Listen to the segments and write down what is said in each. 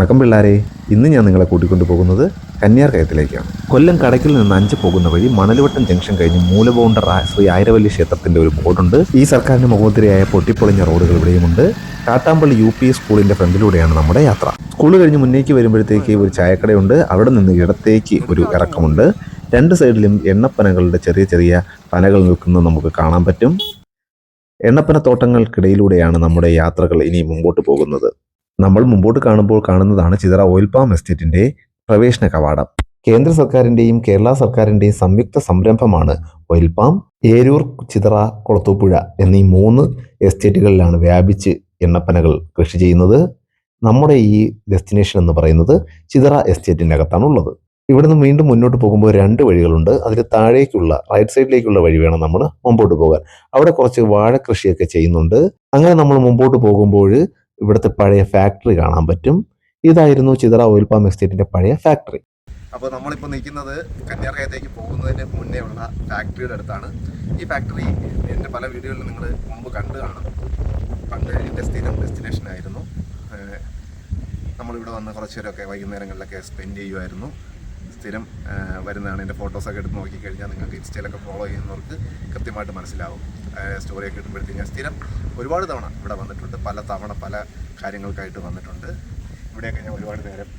വണക്കം പിള്ളാരെ ഇന്ന് ഞാൻ നിങ്ങളെ കൂട്ടിക്കൊണ്ടു പോകുന്നത് കന്യാർകയത്തിലേക്കാണ് കൊല്ലം കടക്കിൽ നിന്ന് അഞ്ച് പോകുന്ന വഴി മണലുവട്ടം ജംഗ്ഷൻ കഴിഞ്ഞ് മൂലബൗണ്ടർ ശ്രീ ആയിരവല്ലി ക്ഷേത്രത്തിന്റെ ഒരു ബോർഡുണ്ട്. ഈ സർക്കാരിന്റെ മുഖോദരയായ പൊട്ടിപ്പൊളിഞ്ഞ റോഡുകൾ ഇവിടെയുമുണ്ട്. കാട്ടാമ്പള്ളി യു പി സ്കൂളിന്റെ ഫ്രണ്ടിലൂടെയാണ് നമ്മുടെ യാത്ര. സ്കൂൾ കഴിഞ്ഞ് മുന്നേക്ക് വരുമ്പോഴത്തേക്ക് ഒരു ചായക്കടയുണ്ട്. അവിടെ നിന്ന് ഇടത്തേക്ക് ഒരു ഇറക്കമുണ്ട്. രണ്ട് സൈഡിലും എണ്ണപ്പനകളുടെ ചെറിയ ചെറിയ പനകൾ നിൽക്കുന്നത് നമുക്ക് കാണാൻ പറ്റും. എണ്ണപ്പന തോട്ടങ്ങൾക്കിടയിലൂടെയാണ് നമ്മുടെ യാത്രകൾ ഇനി മുമ്പോട്ട് പോകുന്നത്. നമ്മൾ മുമ്പോട്ട് കാണുമ്പോൾ കാണുന്നതാണ് ചിതറ ഓയിൽ പാം എസ്റ്റേറ്റിന്റെ പ്രവേശന കവാടം. കേന്ദ്ര സർക്കാരിന്റെയും കേരള സർക്കാരിന്റെയും സംയുക്ത സംരംഭമാണ് ഓയിൽ പാം ഏരൂർ ചിതറ കൊളത്തൂപ്പുഴ എന്നീ മൂന്ന് എസ്റ്റേറ്റുകളിലാണ് വ്യാപിച്ച് എണ്ണപ്പനകൾ കൃഷി ചെയ്യുന്നത്. നമ്മുടെ ഈ ഡെസ്റ്റിനേഷൻ എന്ന് പറയുന്നത് ചിതറ എസ്റ്റേറ്റിന്റെ ഇവിടെ നിന്ന് വീണ്ടും മുന്നോട്ട് പോകുമ്പോൾ രണ്ട് വഴികളുണ്ട്. അതിൽ താഴേക്കുള്ള റൈറ്റ് സൈഡിലേക്കുള്ള വഴി വേണം നമ്മൾ മുമ്പോട്ട് പോകാൻ. അവിടെ കുറച്ച് വാഴ കൃഷിയൊക്കെ ചെയ്യുന്നുണ്ട്. അങ്ങനെ നമ്മൾ മുമ്പോട്ട് പോകുമ്പോൾ ഇവിടുത്തെ പഴയ ഫാക്ടറി കാണാൻ പറ്റും. ഇതായിരുന്നു ചിതറ ഓയിൽ പാം എസ്റ്റേറ്റിന്റെ പഴയ ഫാക്ടറി അപ്പോൾ നമ്മളിപ്പോൾ നിൽക്കുന്നത് കന്യാർകയത്തേക്ക് പോകുന്നതിന് മുന്നേ ഉള്ള ഫാക്ടറിയുടെ അടുത്താണ്. ഈ ഫാക്ടറി എന്റെ പല വീഡിയോകളിൽ നിങ്ങൾ മുമ്പ് കണ്ടു കാണും. പണ്ട് എന്റെ സ്ഥിരം ഡെസ്റ്റിനേഷൻ ആയിരുന്നു. നമ്മളിവിടെ വന്ന് കുറച്ച് നേരമൊക്കെ വൈകുന്നേരങ്ങളിലൊക്കെ സ്പെൻഡ് ചെയ്യുമായിരുന്നു. സ്ഥിരം വരുന്നതാണ്. എന്റെ ഫോട്ടോസൊക്കെ എടുത്ത് നോക്കിക്കഴിഞ്ഞാൽ നിങ്ങൾക്ക് ഇൻസ്റ്റയിലൊക്കെ ഫോളോ ചെയ്യുന്നവർക്ക് കൃത്യമായിട്ട് മനസ്സിലാവും. സ്റ്റോറിയൊക്കെ ഇടുമ്പോഴത്തേക്ക് ഞാൻ സ്ഥിരം ഒരുപാട് തവണ ഇവിടെ വന്നിട്ടുണ്ട്. പല തവണ പല കാര്യങ്ങൾക്കായിട്ട് വന്നിട്ടുണ്ട്. ഇവിടെയൊക്കെ ഞാൻ ഒരുപാട് നേരം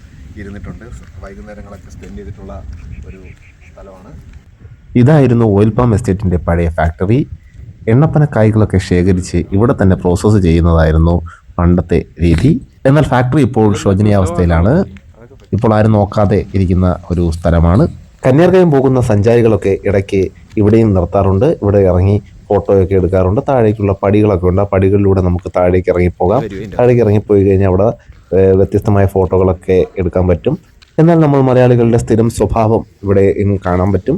ഇരുന്നിട്ടുണ്ട്. വൈകുന്നേരങ്ങളൊക്കെ സ്പെൻഡ് ചെയ്തിട്ടുള്ള ഒരു സ്ഥലമാണ്. ഇതായിരുന്നു ഓയിൽ പാം എസ്റ്റേറ്റിന്റെ പഴയ ഫാക്ടറി എണ്ണപ്പന കായ്കളൊക്കെ ശേഖരിച്ച് ഇവിടെ തന്നെ പ്രോസസ്സ് ചെയ്യുന്നതായിരുന്നു പണ്ടത്തെ രീതി. എന്നാൽ ഫാക്ടറി ഇപ്പോൾ ശോചനീയാവസ്ഥയിലാണ്. ഇപ്പോൾ ആരും നോക്കാതെ ഇരിക്കുന്ന ഒരു സ്ഥലമാണ്. കന്യാർകയം പോകുന്ന സഞ്ചാരികളൊക്കെ ഇടയ്ക്ക് ഇവിടെയും നിർത്താറുണ്ട്. ഇവിടെ ഇറങ്ങി ഫോട്ടോയൊക്കെ എടുക്കാറുണ്ട്. താഴേക്കുള്ള പടികളൊക്കെ ഉണ്ട്. ആ പടികളിലൂടെ നമുക്ക് താഴേക്ക് ഇറങ്ങിപ്പോകാം താഴേക്ക് ഇറങ്ങിപ്പോയി കഴിഞ്ഞാൽ അവിടെ വ്യത്യസ്തമായ ഫോട്ടോകളൊക്കെ എടുക്കാൻ പറ്റും. എന്നാൽ നമ്മൾ മലയാളികളുടെ സ്ഥിരം സ്വഭാവം ഇവിടെ കാണാൻ പറ്റും.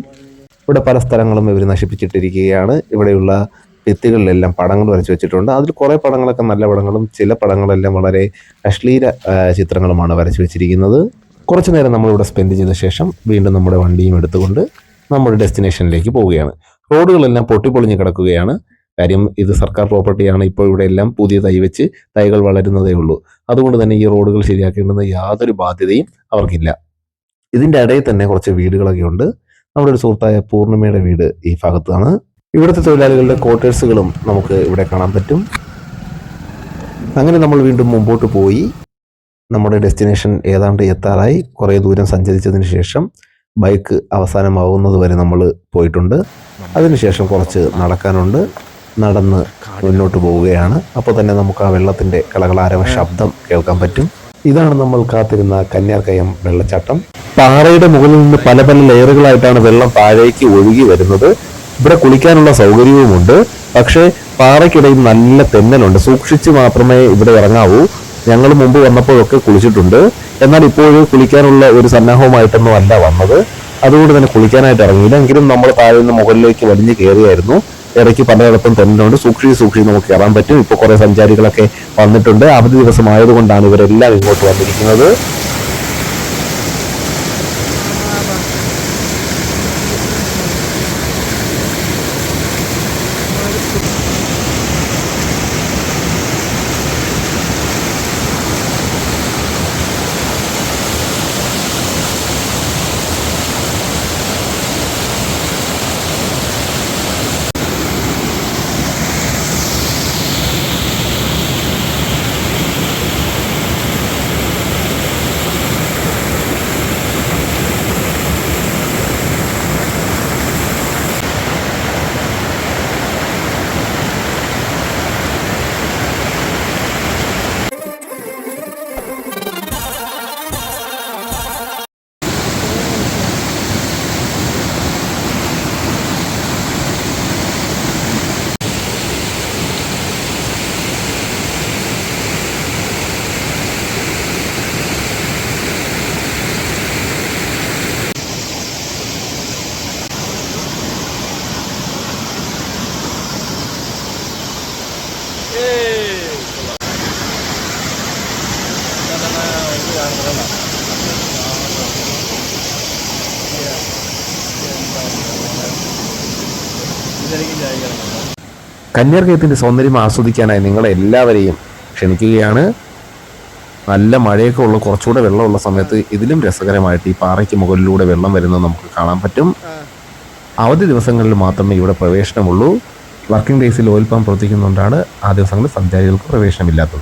ഇവിടെ പല സ്ഥലങ്ങളും ഇവർ നശിപ്പിച്ചിട്ടിരിക്കുകയാണ്. ഇവിടെയുള്ള ഭിത്തികളിലെല്ലാം പടങ്ങൾ വരച്ചു വെച്ചിട്ടുണ്ട്. അതിൽ കുറേ പടങ്ങളൊക്കെ നല്ല പടങ്ങളും ചില പടങ്ങളെല്ലാം വളരെ അശ്ലീല ചിത്രങ്ങളുമാണ് വരച്ചു വെച്ചിരിക്കുന്നത്. കുറച്ചു നേരം നമ്മളിവിടെ സ്പെൻഡ് ചെയ്ത ശേഷം വീണ്ടും നമ്മുടെ വണ്ടിയും എടുത്തുകൊണ്ട് നമ്മുടെ ഡെസ്റ്റിനേഷനിലേക്ക് പോവുകയാണ്. റോഡുകളെല്ലാം പൊട്ടിപ്പൊളിഞ്ഞ് കിടക്കുകയാണ്. കാര്യം ഇത് സർക്കാർ പ്രോപ്പർട്ടിയാണ് ഇപ്പോൾ ഇവിടെ എല്ലാം പുതിയ തൈ വെച്ച് തൈകൾ വളരുന്നതേ ഉള്ളൂ. അതുകൊണ്ട് തന്നെ ഈ റോഡുകൾ ശരിയാക്കേണ്ടുന്ന യാതൊരു ബാധ്യതയും അവർക്കില്ല. ഇതിന്റെ ഇടയിൽ തന്നെ കുറച്ച് വീടുകളൊക്കെ ഉണ്ട്. നമ്മുടെ ഒരു സുഹൃത്തായ പൂർണിമയുടെ വീട് ഈ ഭാഗത്താണ്. ഇവിടുത്തെ തൊഴിലാളികളുടെ ക്വാർട്ടേഴ്സുകളും നമുക്ക് ഇവിടെ കാണാൻ പറ്റും. അങ്ങനെ നമ്മൾ വീണ്ടും മുമ്പോട്ട് പോയി. നമ്മുടെ ഡെസ്റ്റിനേഷൻ ഏതാണ്ട് എത്താറായി. കുറേ ദൂരം സഞ്ചരിച്ചതിന് ശേഷം ബൈക്ക് അവസാനമാവുന്നത് വരെ നമ്മൾ പോയിട്ടുണ്ട്. അതിനുശേഷം കുറച്ച് നടക്കാനുണ്ട്. നടന്ന് മുന്നോട്ട് പോവുകയാണ്. അപ്പോൾ തന്നെ നമുക്ക് ആ വെള്ളത്തിന്റെ കളകളാരവ ശബ്ദം കേൾക്കാൻ പറ്റും. ഇതാണ് നമ്മൾ കാത്തിരുന്ന കന്യാർകയം വെള്ളച്ചാട്ടം. പാറയുടെ മുകളിൽ നിന്ന് പല പല ലെയറുകളായിട്ടാണ് വെള്ളം താഴേക്ക് ഒഴുകി വരുന്നത്. ഇവിടെ കുളിക്കാനുള്ള സൗകര്യവുമുണ്ട്. പക്ഷേ പാറയ്ക്കിടയിൽ നല്ല തെന്നലുണ്ട്. സൂക്ഷിച്ച് മാത്രമേ ഇവിടെ ഇറങ്ങാവൂ. ഞങ്ങൾ മുമ്പ് വന്നപ്പോഴൊക്കെ കുളിച്ചിട്ടുണ്ട്. എന്നാൽ ഇപ്പോൾ കുളിക്കാനുള്ള ഒരു സന്നാഹവുമായിട്ടൊന്നും അല്ല വന്നത്. അതുകൊണ്ട് തന്നെ കുളിക്കാനായിട്ട് ഇറങ്ങിയില്ല. എങ്കിലും നമ്മൾ താഴെ നിന്ന് മുകളിലേക്ക് വലിഞ്ഞ് കയറിയായിരുന്നു. ഇടയ്ക്ക് പലയിടത്തും തെന്നുണ്ട് സൂക്ഷിച്ച് സൂക്ഷിച്ച് നമുക്ക് കയറാൻ പറ്റും. ഇപ്പോൾ കുറേ സഞ്ചാരികളൊക്കെ വന്നിട്ടുണ്ട്. അവധി ദിവസമായതുകൊണ്ടാണ് ഇവരെല്ലാം ഇങ്ങോട്ട് വന്നിരിക്കുന്നത്. കന്യാർകയത്തിന്റെ സൗന്ദര്യം ആസ്വദിക്കാനായി നിങ്ങളെ എല്ലാവരെയും ക്ഷണിക്കുകയാണ്. നല്ല മഴയൊക്കെ ഉള്ള കുറച്ചുകൂടെ വെള്ളമുള്ള സമയത്ത് ഇതിലും രസകരമായിട്ട് ഈ പാറയ്ക്ക് മുകളിലൂടെ വെള്ളം വരുന്നത് നമുക്ക് കാണാൻ പറ്റും. അവധി ദിവസങ്ങളിൽ മാത്രമേ ഇവിടെ പ്രവേശനമുള്ളൂ. വർക്കിംഗ് ഡേയ്സിൽ ഓയിൽ പമ്പ് പ്രവർത്തിക്കുന്നതുകൊണ്ടാണ് ആ ദിവസങ്ങളിൽ സഞ്ചാരികൾക്ക് പ്രവേശനമില്ലാത്തത്.